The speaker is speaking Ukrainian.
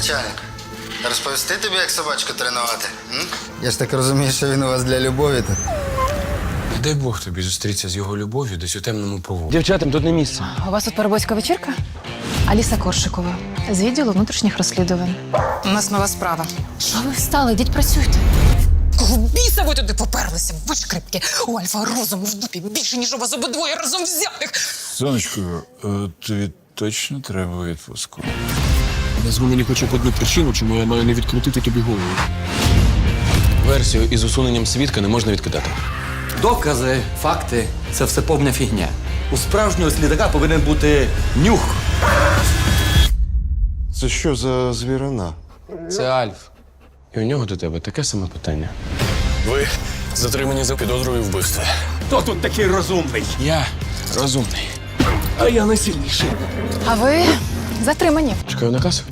начальник? Розповісти тобі, як собачку тренувати? М? Я ж так розумію, що він у вас для любові тут. Дай Бог тобі зустрітися з його любов'ю десь у темному провулку. Дівчатам тут не місце. У вас тут перебойська вечірка? Аліса Коршикова з відділу внутрішніх розслідувань. У нас нова справа. Що ви встали? Йдіть працюйте. Кого біса ви туди поперлися? Ви ж крепкі. У Альфа розуму в дупі більше, ніж у вас обидвоє разом взятих. Сонечко, е, тобі точно треба відпуску. Назву мені хоча б одну причину, чому я маю не відкрутити тобі голову. Версію із усуненням свідка не можна відкидати. Докази, факти це все повна фігня. У справжнього слідака повинен бути нюх. Це що за звірина? Це Альф. І у нього до тебе таке саме питання. Ви затримані за підозрою вбивства. Хто тут такий розумний? Я розумний. А я найсильніший. А ви затримані. Чекаю наказ.